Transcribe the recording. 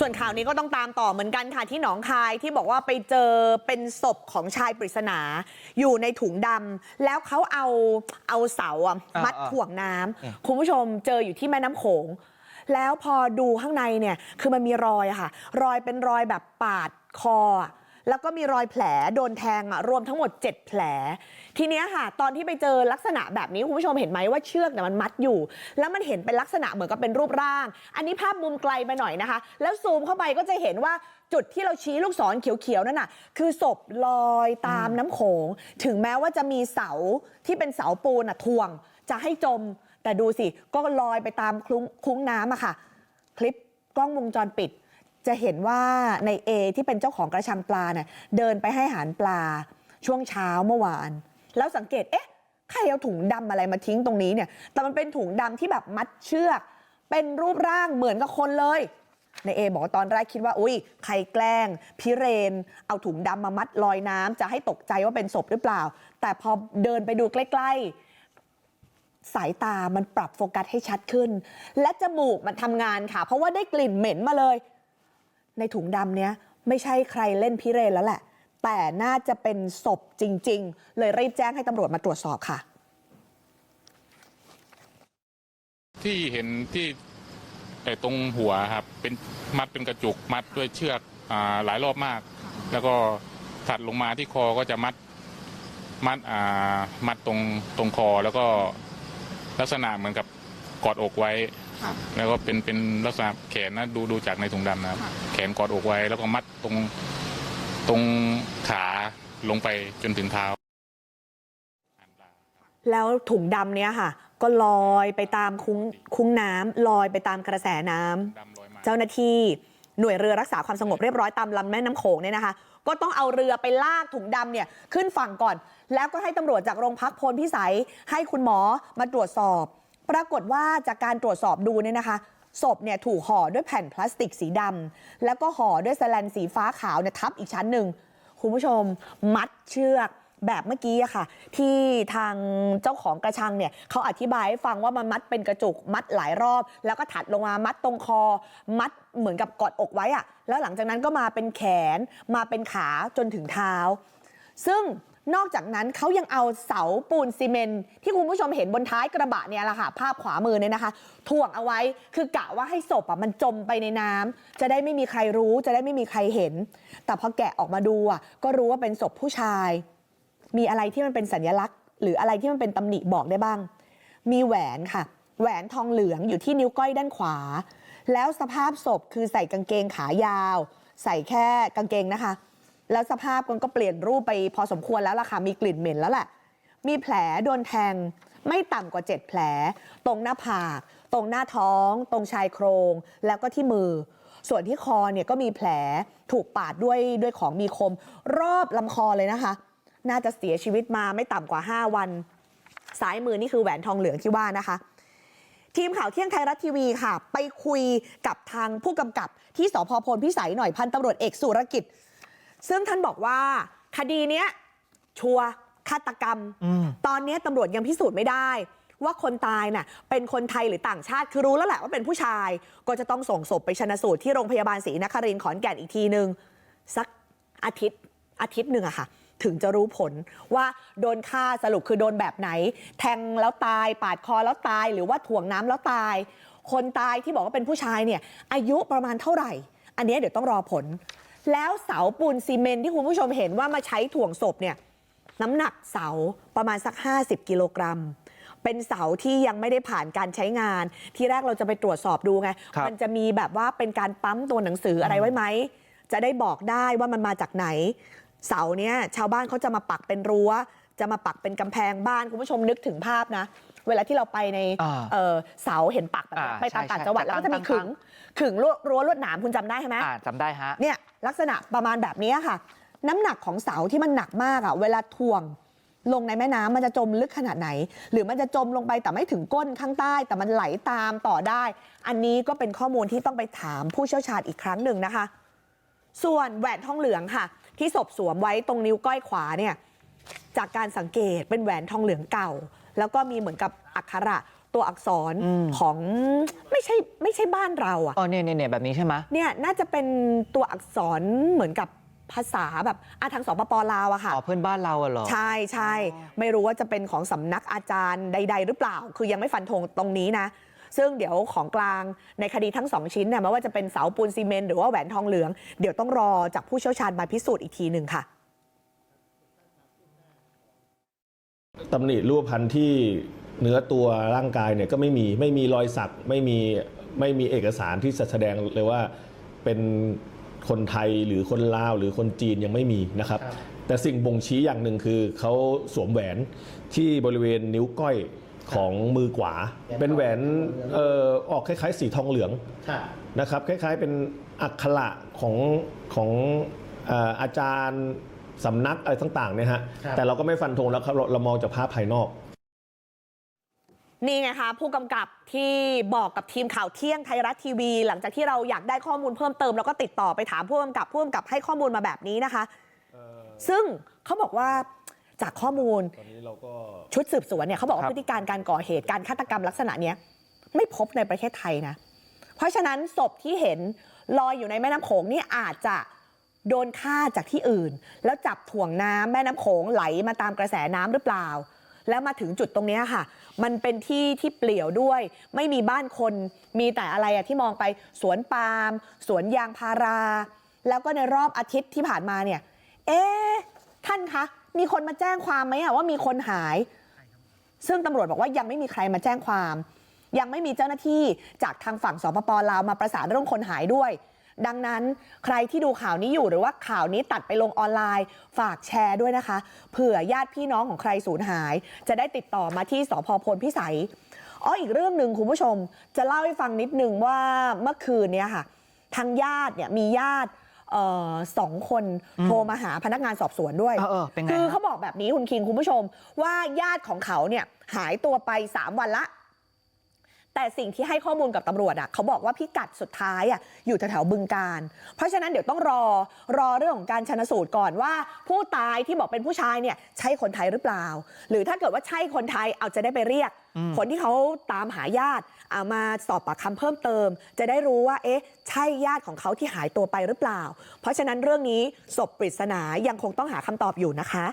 ส่วนข่าวนี้ก็ต้องตามต่อเหมือนกันค่ะที่หนองคายที่บอกว่าไปเจอเป็นศพของชายปริศนา อยู่ในถุงดำแล้วเขาเอาเอาเสาอะมัดอ่าๆถ่วงน้ำคุณผู้ชมเจออยู่ที่แม่น้ำโขง แล้วพอดูข้างในเนี่ยคือมันมีรอยอะค่ะ รอยเป็นรอยแบบปาดคออะ แล้วก็มีรอยแผลโดนแทงอะรวมทั้งหมด7แผลทีเนี้ยค่ะ ตอนที่ไปเจอลักษณะแบบนี้คุณผู้ชมเห็นไหมว่าเชือกเนี่ยมันมัดอยู่ แล้วมันเห็นเป็นลักษณะเหมือนกับเป็นรูปร่าง อันนี้ภาพมุมไกลไปหน่อยนะคะ แล้วซูมเข้าไปก็จะเห็นว่าจุดที่เราชี้ลูกศรเขียวๆนั่นน่ะคือศพลอยตามน้ำโขง ถึงแม้ว่าจะมีเสาที่เป็นเสาปูนอะถ่วง จะให้จม แต่ดูสิก็ลอยไปตามคลุ้งคุ้งน้ำอะค่ะ คลิปกล้องวงจรปิด จะเห็นว่าในเอที่เป็นเจ้าของกระชังปลาเนี่ยเดินไปให้อาหารปลาช่วงเช้าเมื่อวาน แล้วสังเกตเอ๊ะใครเอาถุงดำอะไรมาทิ้งตรงนี้เนี่ย แต่มันเป็นถุงดำที่แบบมัดเชือก เป็นรูปร่างเหมือนกับคนเลยในเอบอกว่าตอนแรกคิดว่า อุ้ยใครแกล้ง พิเรน เอาถุงดำมามัดลอยน้ำจะให้ตกใจว่าเป็นศพหรือเปล่า แต่พอเดินไปดูใกล้ๆ สายตามันปรับโฟกัสให้ชัดขึ้น และจมูกมันทำงานค่ะ เพราะว่าได้กลิ่นเหม็นมาเลย ในถุงดำเนี้ยไม่ใช่ใครเล่นพิเรนแล้วแหละแต่น่าจะเป็นศพจริง ๆ เลยรีบแจ้งให้ตำรวจมาตรวจสอบค่ะ ที่เห็นที่ไอ้ตรงหัวครับเป็นมัดเป็นกระจุกมัดด้วยเชือกอ่าหลายรอบมาก แล้วก็ถัดลงมาที่คอก็จะมัดมัดอ่ามัดตรงตรงคอแล้วก็ลักษณะเหมือนกับกอดอกไว้ แล้วก็เป็นเป็นลักษณะแขนนะดูดูจากในถุงดำนะครับค่ะแขนกอดอกไว้แล้วก็มัดตรงตรงขาลงไปจนถึงเท้า แล้วถุงดำเนี้ยค่ะ ก็ลอยไปตามคุ้งคุ้งน้ำลอยไปตามกระแสน้ำดำลอยมาเจ้าหน้าที่หน่วยเรือรักษาความสงบเรียบร้อยตามลำแม่น้ำโขงเนี่ยนะคะ ก็ต้องเอาเรือไปลากถุงดำเนี่ยขึ้นฝั่งก่อน แล้วก็ให้ตำรวจจากโรงพักพลพิสัยให้คุณหมอมาตรวจสอบ ปรากฏว่าจากการตรวจสอบดูเนี่ยนะคะศพเนี่ยถูกห่อด้วยแผ่นพลาสติกสีดำแล้วก็ห่อด้วยแสแลนสีฟ้าขาวเนี่ยทับอีกชั้นหนึ่งคุณผู้ชมมัดเชือกแบบเมื่อกี้อะค่ะ ที่ทางเจ้าของกระชังเนี่ยเขาอธิบายให้ฟังว่ามันมัดเป็นกระจุกมัดหลายรอบ แล้วก็ถัดลงมามัดตรงคอ มัดเหมือนกับกอดอกไว้อะแล้วหลังจากนั้นก็มาเป็นแขนมาเป็นขาจนถึงเท้า ซึ่ง นอกจากนั้นเขายังเอาเสาปูนซีเมนที่คุณผู้ชมเห็นบนท้ายกระบะเนี่ยแหละค่ะภาพขวามือเนี่ยนะคะ ถ่วงเอาไว้คือกะว่าให้ศพอะมันจมไปในน้ำจะได้ไม่มีใครรู้จะได้ไม่มีใครเห็น แต่พอแกะออกมาดูอะก็รู้ว่าเป็นศพผู้ชาย มีอะไรที่มันเป็นสัญลักษณ์ หรืออะไรที่มันเป็นตำหนิบอกได้บ้าง มีแหวนค่ะ แหวนทองเหลืองอยู่ที่นิ้วก้อยด้านขวา แล้วสภาพศพคือใส่กางเกงขายาว ใส่แค่กางเกงนะคะ แล้วสภาพมันก็เปลี่ยนรูปไปพอสมควรแล้วล่ะค่ะมีกลิ่นเหม็นแล้วแหละมีแผลโดนแทงไม่ต่ำกว่า7แผลตรงหน้าผากตรงหน้าท้อง ตรงชายโครงแล้วก็ที่มือ ส่วนที่คอเนี่ยก็มีแผลถูกปาดด้วยด้วยของมีคม รอบลำคอเลยนะคะ น่าจะเสียชีวิตมาไม่ต่ำกว่า 5 วันซ้ายมือนี่คือแหวนทองเหลืองที่ว่านะคะ ทีมข่าวเที่ยงไทยรัฐทีวีค่ะ ไปคุยกับทางผู้กำกับที่สพพลพิสัยหน่อยพันตำรวจเอกสุรกิจ ซึ่งท่านบอกว่าคดีเนี้ยชัวร์ฆาตกรรมตอนเนี้ยตำรวจยังพิสูจน์ไม่ได้ว่าคนตายน่ะเป็นคนไทยหรือต่างชาติคือรู้แล้วแหละว่าเป็นผู้ชาย ก็จะต้องส่งศพไปชนะสูตรที่โรงพยาบาลศรีนครินทร์ขอนแก่นอีกทีนึง สักอาทิตย์อาทิตย์หนึ่งอะค่ะ ถึงจะรู้ผลว่าโดนฆ่าสรุปคือโดนแบบไหน แทงแล้วตาย ปาดคอแล้วตาย หรือว่าถ่วงน้ำแล้วตาย คนตายที่บอกว่าเป็นผู้ชายเนี่ยอายุประมาณเท่าไหร่ อันเนี้ยเดี๋ยวต้องรอผล แล้วเสาปูนซีเมนต์ที่คุณผู้ชมเห็นว่ามาใช้ถ่วงศพเนี่ยน้ำหนักเสาประมาณสัก 50 กิโลกรัม เป็นเสาที่ยังไม่ได้ผ่านการใช้งาน ที่แรกเราจะไปตรวจสอบดูไงครับมันจะมีแบบว่าเป็นการปั๊มตัวหนังสืออะไรไว้ไหม จะได้บอกได้ว่ามันมาจากไหน เสาเนี้ยชาวบ้านเขาจะมาปักเป็นรั้ว จะมาปักเป็นกำแพงบ้านคุณผู้ชมนึกถึงภาพนะ เวลาที่เราไปในอ่าเอ่อเสาเห็นปักแบบนี้อ่าไปตามใช่ต่างใช่จังหวัดจะแล้วก็จะมีตั้ขึงงๆขึงรั้วรั้วลวดหนามคุณจำได้ใช่ไหมอ่าจำได้ฮะเนี่ยลักษณะประมาณแบบนี้ค่ะ น้ำหนักของเสาที่มันหนักมากอะเวลาถ่วงลงในแม่น้ำมันจะจมลึกขนาดไหน หรือมันจะจมลงไปแต่ไม่ถึงก้นข้างใต้ แต่มันไหลตามต่อได้ อันนี้ก็เป็นข้อมูลที่ต้องไปถามผู้เชี่ยวชาญอีกครั้งหนึ่งนะคะ ส่วนแหวนทองเหลืองค่ะ ที่ศพสวมไว้ตรงนิ้วก้อยขวาเนี่ยจากการสังเกตเป็นแหวนทองเหลืองเก่า แล้วก็มีเหมือนกับอักขระตัวอักษรอืมของไม่ใช่ไม่ใช่บ้านเราอะอ๋อเนี่ยเนี่ยเนี่ยแบบนี้ใช่ไหมเนี่ยน่าจะเป็นตัวอักษรเหมือนกับภาษาแบบอาทางสปปลาวอะค่ะอ๋อเพื่อนบ้านเราอะเหรอใช่ใช่ไม่รู้ว่าจะเป็นของสำนักอาจารย์ใด ๆ หรือเปล่า คือยังไม่ฟันธงตรงนี้นะ ซึ่งเดี๋ยวของกลางในคดีทั้งสองชิ้นเนี่ยไม่ว่าจะเป็นเสาปูนซีเมนต์หรือว่าแหวนทองเหลือง เดี๋ยวต้องรอจากผู้เชี่ยวชาญมาพิสูจน์อีกทีหนึ่งค่ะ ตำหนิรูปพันธ์ที่เนื้อตัวร่างกายเนี่ยก็ไม่มีไม่มีรอยสักไม่มีไม่มีเอกสารที่จะแสดงเลยว่าเป็นคนไทยหรือคนลาวหรือคนจีนยังไม่มีนะครับ แต่สิ่งบ่งชี้อย่างหนึ่งคือเขาสวมแหวนที่บริเวณนิ้วก้อยของมือขวา เป็นแหวนเอ่อออกคล้าย ๆ สีทองเหลืองนะครับ คล้าย ๆ เป็นอักขระของของเอ่ออาจารย์ สำนักอะไรต่างๆเนี่ยฮะแต่เราก็ไม่ฟันธงแล้วครับเราเรามองจากภาพภายนอก นี่ไงคะผู้กำกับที่บอกกับทีมข่าวเที่ยงไทยรัฐทีวี หลังจากที่เราอยากได้ข้อมูลเพิ่มเติม แล้วก็ติดต่อไปถามผู้กำกับผู้กำกับให้ข้อมูลมาแบบนี้นะคะ ซึ่งเขาบอกว่าจากข้อมูล ตอนนี้เราก็ ชุดสืบสวนเนี่ยเขาบอกครัว่าบ พฤติการการก่อเหตุการฆาตกรรมลักษณะเนี้ยไม่พบในประเทศไทยนะ เพราะฉะนั้นศพที่เห็นลอยอยู่ในแม่น้ำโขงนี่อาจจะ โดนฆ่าจากที่อื่น แล้วจับถ่วงน้ำแม่น้ำโขงไหลมาตามกระแสน้ำหรือเปล่า แล้วมาถึงจุดตรงนี้ค่ะ มันเป็นที่ที่เปลี่ยวด้วย ไม่มีบ้านคนมีแต่อะไรอะที่มองไปสวนปาล์มสวนยางพารา แล้วก็ในรอบอาทิตย์ที่ผ่านมาเนี่ย เอ๊ท่านคะมีคนมาแจ้งความไหมอะว่ามีคนหาย ซึ่งตำรวจบอกว่ายังไม่มีใครมาแจ้งความ ยังไม่มีเจ้าหน้าที่จากทางฝั่งสปปลาวมาประสานเรื่องคนหายด้วย ดังนั้นใครที่ดูข่าวนี้อยู่หรือว่าข่าวนี้ตัดไปลงออนไลน์ ฝากแชร์ด้วยนะคะเผื่อญาติพี่น้องของใครสูญหาย จะได้ติดต่อมาที่สพพลพิสัยอ๋ออีกเรื่องหนึ่งคุณผู้ชม จะเล่าให้ฟังนิดนึงว่าเมื่อคืนเนี้ยค่ะ ทางญาติเนี่ยมีญาติเอ่อสองคนโทรมาหาพนักงานสอบสวนด้วยเออเออเป็นไงคือฮะเขาบอกแบบนี้คุณคิงคุณผู้ชม ว่าญาติของเขาเนี่ยหายตัวไป 3 วันละ แต่สิ่งที่ให้ข้อมูลกับตำรวจอะเขาบอกว่าพิกัดสุดท้ายอะอยู่แถวๆบึงการเพราะฉะนั้นเดี๋ยวต้องรอรอเรื่องของการชนสูตรก่อนว่าผู้ตายที่บอกเป็นผู้ชายเนี่ยใช่คนไทยหรือเปล่า หรือถ้าเกิดว่าใช่คนไทยเอาจะได้ไปเรียก คนที่เขาตามหาญาติเอามาสอบปากคำเพิ่มเติม จะได้รู้ว่า เอ๊ะ ใช่ญาติของเขาที่หายตัวไปหรือเปล่า เพราะฉะนั้นเรื่องนี้ศพปริศนายังคงต้องหาคำตอบอยู่นะคะ